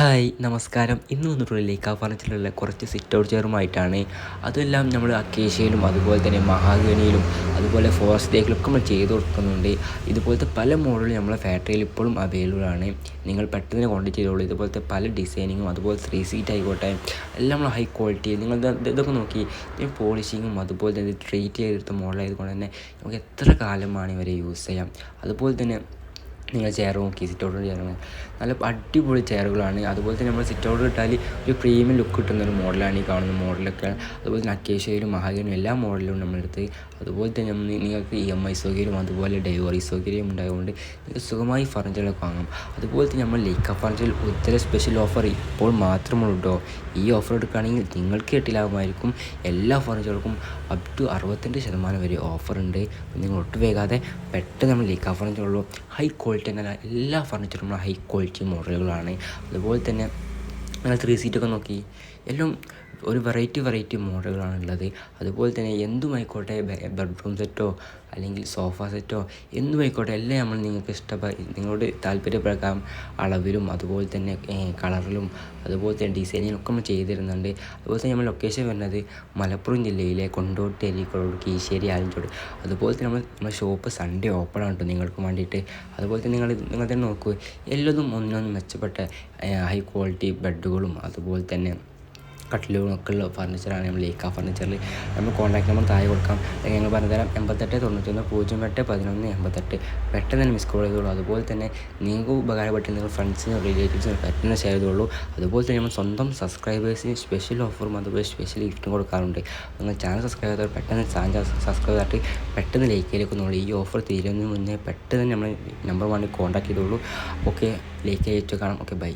Hi നമസ്കാരം. ഇന്ന് വന്നിട്ടുള്ള ലേക്കാ ഫർണിച്ചറിലുള്ള കുറച്ച് സിറ്റ് ഔട്ട് ചെയറുമായിട്ടാണ് അതെല്ലാം നമ്മൾ അക്കേഷ്യയിലും അതുപോലെ തന്നെ മഹാഗണിയിലും അതുപോലെ ഫോറസ്റ്റ് ഡേക്കിലൊക്കെ നമ്മൾ ചെയ്ത് കൊടുക്കുന്നുണ്ട്. ഇതുപോലത്തെ പല മോഡലും നമ്മളെ ഫാക്ടറിയിൽ ഇപ്പോഴും അവൈലബിൾ ആണ്. നിങ്ങൾ പെട്ടെന്ന് കോൺടാക്ട് ചെയ്തോളൂ. ഇതുപോലത്തെ പല ഡിസൈനിങ്ങും അതുപോലെ ത്രീ സീറ്റ് ആയിക്കോട്ടെ എല്ലാം നമ്മൾ ഹൈ ക്വാളിറ്റി നിങ്ങൾ ഇതൊക്കെ നോക്കി പോളിഷിങ്ങും അതുപോലെ തന്നെ ട്രീറ്റ് ചെയ്തെടുത്ത മോഡലായതുകൊണ്ട് തന്നെ നമുക്ക് എത്ര കാലമാണ് ഇവരെ യൂസ് ചെയ്യാം. അതുപോലെ തന്നെ നിങ്ങൾ ചെയർ നോക്കി സിറ്റ് ഔട്ട് നല്ല അടിപൊളി ചെയറുകളാണ് അതുപോലെ തന്നെ നമ്മൾ സിറ്റ് ഔട്ട് ഇട്ടാൽ ഒരു പ്രീമിയം ലുക്ക് കിട്ടുന്ന ഒരു മോഡലാണ് ഈ കാണുന്ന മോഡലൊക്കെ അതുപോലെ തന്നെ അക്കേഷ്യയിലും മഹാഗനും എല്ലാ മോഡലും നമ്മളെടുത്ത് അതുപോലെ തന്നെ നിങ്ങൾക്ക് ഇ എം ഐ സൗകര്യം അതുപോലെ ഡെലിവറി സൗകര്യം ഉണ്ടായതുകൊണ്ട് നിങ്ങൾക്ക് സുഖമായി ഫർണിച്ചറൊക്കെ വാങ്ങാം. അതുപോലെ തന്നെ നമ്മൾ ലേക്ക ഫർണിച്ചറിൽ ഒത്തിരി സ്പെഷ്യൽ ഓഫർ ഇപ്പോൾ മാത്രമുള്ളൂ കേട്ടോ ഈ ഓഫർ എടുക്കുകയാണെങ്കിൽ നിങ്ങൾക്ക് കിട്ടിലാകുമായിരിക്കും എല്ലാ ഫർണിച്ചറുകൾക്കും അപ് ടു അറുപത്തിരണ്ട് ശതമാനം വരെ ഉണ്ട്. നിങ്ങൾ ഒട്ടും വേഗാതെ പെട്ടെന്ന് നമ്മൾ ലേക്ക ഫർണിച്ചറുള്ളൂ ഹൈ ക്വാളിറ്റി തന്നെ എല്ലാ ഫർണിച്ചറും ഹൈ ക്വാളിറ്റി മോഡലുകളാണ് അതുപോലെ തന്നെ നിങ്ങൾ ത്രീ സീറ്റൊക്കെ നോക്കി. എല്ലാം ഒരു വെറൈറ്റി വെറൈറ്റി മോഡലുകളാണ് ഉള്ളത്. അതുപോലെ തന്നെ എന്തുമായിക്കോട്ടെ ബെഡ്റൂം സെറ്റോ അല്ലെങ്കിൽ സോഫ സെറ്റോ എന്തുമായിക്കോട്ടെ എല്ലാം നമ്മൾ നിങ്ങൾക്ക് ഇഷ്ടപ്പെട്ട നിങ്ങളോട് താല്പര്യപ്രകാരം അളവിലും അതുപോലെ തന്നെ കളറിലും അതുപോലെ തന്നെ ഡിസൈനിലും ഒക്കെ നമ്മൾ ചെയ്തിരുന്നുണ്ട്. അതുപോലെ തന്നെ നമ്മൾ ലൊക്കേഷൻ വരുന്നത് മലപ്പുറം ജില്ലയിലെ കൊണ്ടോട്ടി അരീക്കോട് കീശ്ശേരി ആലഞ്ചോട്. അതുപോലെ തന്നെ നമ്മൾ നമ്മുടെ ഷോപ്പ് സൺഡേ ഓപ്പൺ ആണ് കേട്ടോ നിങ്ങൾക്ക് വേണ്ടിയിട്ട്. അതുപോലെ തന്നെ നിങ്ങൾ നിങ്ങൾ തന്നെ നോക്കൂ. എല്ലാതും ഒന്നൊന്ന് മെച്ചപ്പെട്ട ഹൈ ക്വാളിറ്റി ബെഡുകളും അതുപോലെ തന്നെ കട്ടിലുകളൊക്കെ ഉള്ള ഫർണിച്ചറാണ് നമ്മൾ ലേക്ക ഫർണിച്ചറിൽ നമ്മൾ കോൺടാക്ട് നമ്പർ താഴെ കൊടുക്കാം. അല്ലെങ്കിൽ ഞങ്ങൾ പറഞ്ഞുതരാം എൺപത്തെട്ട് തൊണ്ണൂറ്റൊന്ന് പൂജ്യം എട്ട് പതിനൊന്ന് എൺപത്തെട്ട്. പെട്ടെന്ന് തന്നെ മിസ് കോൾ ചെയ്തോളൂ. അതുപോലെ തന്നെ നിങ്ങൾക്ക് ഉപകാരപ്പെട്ട് നിങ്ങൾ ഫ്രണ്ട്സിനും റിലേറ്റീവ്സിനും പെട്ടെന്ന് ഷെയർ ചെയ്തോളൂ. അതുപോലെ തന്നെ നമ്മൾ സ്വന്തം സബ്സ്ക്രൈബേഴ്സിന് സ്പെഷ്യൽ ഓഫറും അതുപോലെ സ്പെഷ്യൽ ഗിഫ്റ്റും കൊടുക്കാറുണ്ട്. നിങ്ങൾ ചാനൽ സബ്സ്ക്രൈബ് ചെയ്താൽ പെട്ടെന്ന് ചാനൽ സബ്സ്ക്രൈബ് ചെയ്തിട്ട് പെട്ടെന്ന് ലൈക്കിലേക്കൊന്നുള്ളൂ ഈ ഓഫർ തീരുന്നതിന് മുന്നേ പെട്ടെന്ന് നമ്മൾ നമ്പർ വണ്ണിൽ കോൺടാക്ട് ചെയ്തോളൂ. ഓക്കെ ലൈക്ക് ചെയ്തിട്ട് കാണാം. Okay bye